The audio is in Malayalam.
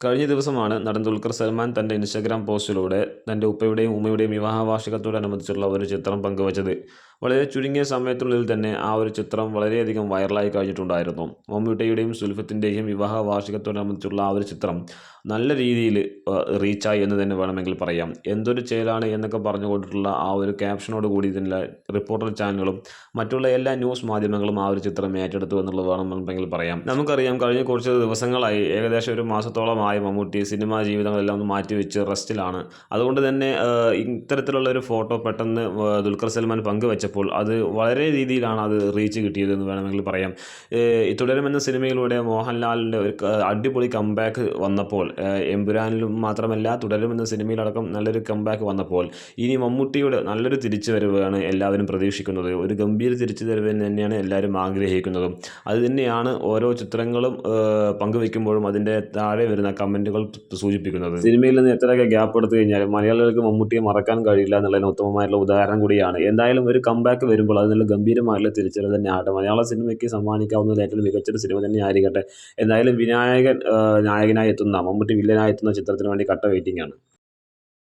കഴിഞ്ഞ ദിവസമാണ് നടൻ ദുൽഖർ സൽമാൻ തന്റെ ഇൻസ്റ്റഗ്രാം പോസ്റ്റിലൂടെ തന്റെ ഉപ്പയുടെയും ഉമ്മയുടെയും വിവാഹ വാർഷികത്തോടനുബന്ധിച്ചുള്ള ഒരു ചിത്രം പങ്കുവച്ചത്. വളരെ ചുരുങ്ങിയ സമയത്തിനുള്ളിൽ തന്നെ ആ ഒരു ചിത്രം വളരെയധികം വൈറലായി കഴിഞ്ഞിട്ടുണ്ടായിരുന്നു. മമ്മൂട്ടിയുടെയും സുൽഫത്തിന്റെയും വിവാഹ വാർഷികത്തോടനുബന്ധിച്ചുള്ള ആ ഒരു ചിത്രം നല്ല രീതിയിൽ റീച്ചായി എന്ന് തന്നെ വേണമെങ്കിൽ പറയാം. എന്തൊരു ചേലാണ് എന്നൊക്കെ പറഞ്ഞു പറഞ്ഞുകൊണ്ടിട്ടുള്ള ആ ഒരു ക്യാപ്ഷനോട് കൂടി തന്നെ റിപ്പോർട്ടർ ചാനലുകളും മറ്റുള്ള എല്ലാ ന്യൂസ് മാധ്യമങ്ങളും ആ ഒരു ചിത്രം ഏറ്റെടുത്തു എന്നുള്ളത് വേണമെന്നുണ്ടെങ്കിൽ പറയാം. നമുക്കറിയാം കഴിഞ്ഞ കുറച്ച് ദിവസങ്ങളായി ഏകദേശം ഒരു മാസത്തോളമായി മമ്മൂട്ടി സിനിമാ ജീവിതങ്ങളെല്ലാം ഒന്ന് മാറ്റിവെച്ച് റെസ്റ്റിലാണ്. അതുകൊണ്ട് തന്നെ ഇത്തരത്തിലുള്ള ഒരു ഫോട്ടോ പെട്ടെന്ന് ദുൽഖർ സൽമാൻ പങ്കുവെച്ചപ്പോൾ അത് വളരെ രീതിയിലാണ് അത് റീച്ച് കിട്ടിയതെന്ന് വേണമെങ്കിൽ പറയാം. തുടരുമെന്ന സിനിമയിലൂടെ മോഹൻലാലിന്റെ ഒരു അടിപൊളി കംബാക്ക് വന്നപ്പോൾ എമ്പുരാനിലും മാത്രമല്ല തുടരുമെന്ന സിനിമയിലടക്കം നല്ലൊരു കംബാക്ക് വന്നപ്പോൾ ഇനി മമ്മൂട്ടിയുടെ നല്ലൊരു തിരിച്ചു വരവാണ് എല്ലാവരും പ്രതീക്ഷിക്കുന്നത്. ഒരു ഗംഭീര തിരിച്ചു വരവ് തന്നെയാണ് എല്ലാവരും ആഗ്രഹിക്കുന്നതും. അത് തന്നെയാണ് ഓരോ ചിത്രങ്ങളും പങ്കുവെക്കുമ്പോഴും അതിന്റെ താഴെ വരുന്ന കമന്റുകൾ സൂചിപ്പിക്കുന്നത്. സിനിമയിൽ നിന്ന് എത്രയൊക്കെ ഗ്യാപ്പ് എടുത്തു കഴിഞ്ഞാൽ മലയാളികൾക്ക് മമ്മൂട്ടിയെ മറക്കാൻ കഴിയില്ല എന്നുള്ളതിന് ഉത്തമമായിട്ടുള്ള ഉദാഹരണം കൂടിയാണ്. എന്തായാലും ഒരു കംബാക്ക് വരുമ്പോൾ അത് നല്ല ഗംഭീരമായിട്ടുള്ള തിരിച്ചറിവ് തന്നെ മലയാള സിനിമയ്ക്ക് സമ്മാനിക്കാവുന്ന ഏറ്റവും മികച്ചൊരു സിനിമ തന്നെ ആയിരിക്കട്ടെ എന്തായാലും വിനായകൻ നായകനായി എത്തുന്ന മമ്മൂട്ടി വില്ലനായി എത്തുന്ന ചിത്രത്തിന് വേണ്ടി കട്ട വെയിറ്റിംഗ് ആണ്.